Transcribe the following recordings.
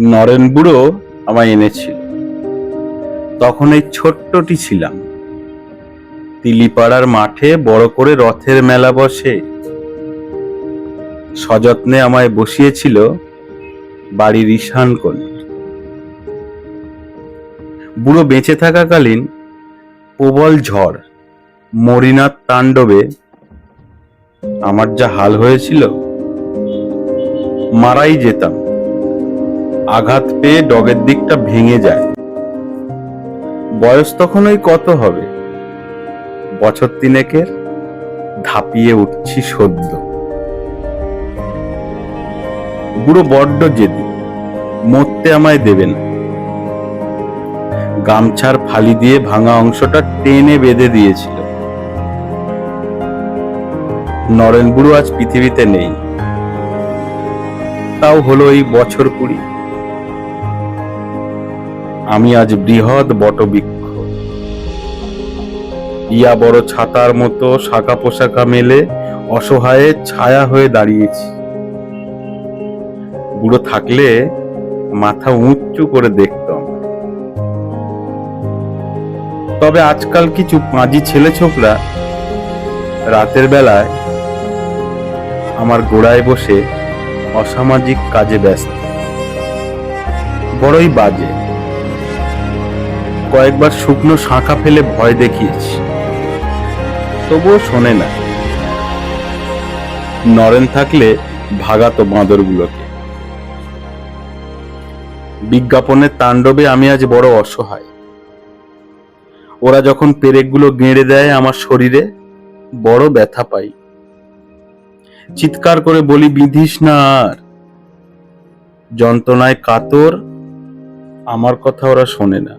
নরেন বুড়ো আমায় এনেছিল। তখন এই ছোট্টটি ছিলাম। তিলিপাড়ার মাঠে বড় করে রথের মেলা বসে। সযত্নে আমায় বসিয়েছিল বাড়ির ঈশান কোণে বুড়ো বেঁচে থাকাকালীন প্রবল ঝড় মরিনার তাণ্ডবে আমার যা হাল হয়েছিল, মারাই যেতাম। আঘাত পেয়ে ডগের দিকটা ভেঙে যায়। বয়স তখন ওই কত হবে? বছর তিনেকের? ধাপিয়ে উঠছি সদ্য। বুড়ো বড্ড জেদি, মরতে আমায় দেবে না। গামছার ফালি দিয়ে ভাঙা অংশটা টেনে বেঁধে দিয়েছিল। নরেন বুড়ো আজ পৃথিবীতে নেই। তাও হলো এই বছর কুড়ি। আমি আজ বৃহৎ বটবৃক্ষ। ইয়া বড় ছাতার মতো শাখা পোশাকা মেলে অসহায়ে ছায়া হয়ে দাঁড়িয়েছি। বুড়ো থাকলে মাথা উঁচু করে দেখতাম। তবে আজকাল কিছু পাঁজি ছেলে ছোকরা রাতের বেলায় আমার গোড়ায় বসে অসামাজিক কাজে ব্যস্ত। বড়ই বাজে। কয়েকবার শুকনো শাঁখা ফেলে ভয় দেখিয়েছি। তবুও শোনে না। নরেন থাকলে ভাগাতো বাঁদরগুলোকে। বিজ্ঞাপনের তাণ্ডবে আমি আজ বড় অসহায়। ওরা যখন পেরেকগুলো গেঁড়ে দেয় আমার শরীরে, বড় ব্যথা পাই। চিৎকার করে বলি, বিধিস না আর। যন্ত্রণায় কাতর, আমার কথা ওরা শোনে না।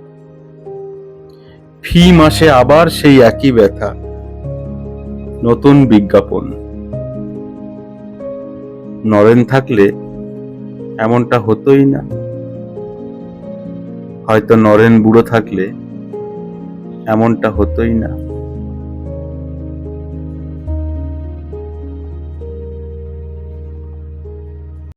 ফি মাসে আবার সেই একই ব্যথা। নতুন বিজ্ঞাপন। নরেন থাকলে এমনটা হতোই না। হয়তো নরেন বুড়ো থাকলে এমনটা হতোই না।